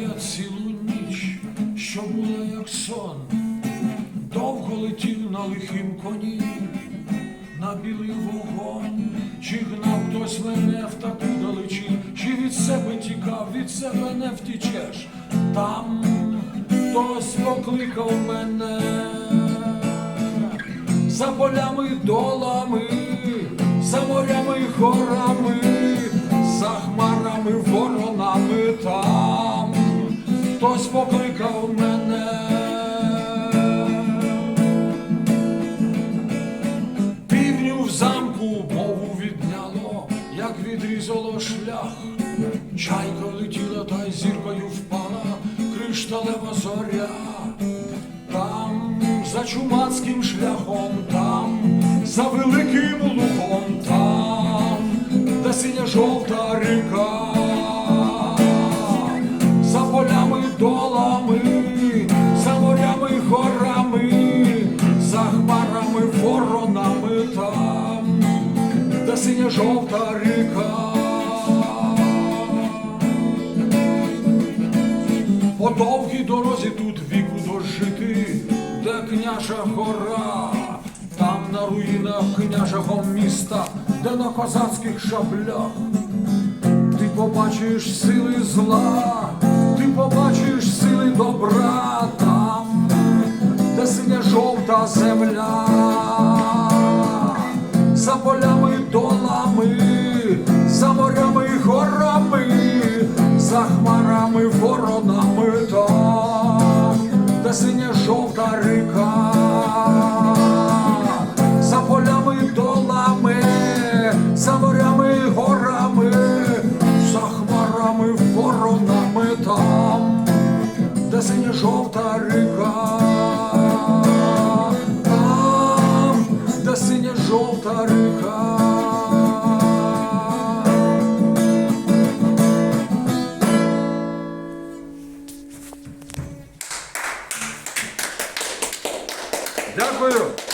я цілу ніч, що була як сон, довго летів на лихім коні, на білий вогонь, чи гнав хтось мене в таку далечінь, чи від себе тікав, від себе не втічеш. Там хтось покликав мене. За полями долами, за морями горами, за хмарами, хтось покликав мене. Півню в замку мову відняло, як відрізало шлях. Чайка летіла та й зіркою впала, кришталева зоря. Там за чумацьким шляхом, там, за великим лугом, там, де синя жовта ріка, синя жовта ріка. По довгій дорозі тут віку дожити, де княжа гора, там на руїнах княжого міста, де на козацьких шаблях. Ти побачиш сили зла, ти побачиш сили добра там, де синя жовта земля, за полями долами, за морями й горами, за хмарами, воронами там, де синя жовта ріка, за полями долами, за морями й горами, за хмарами, воронами там, де синя жовта ріка, Дякую.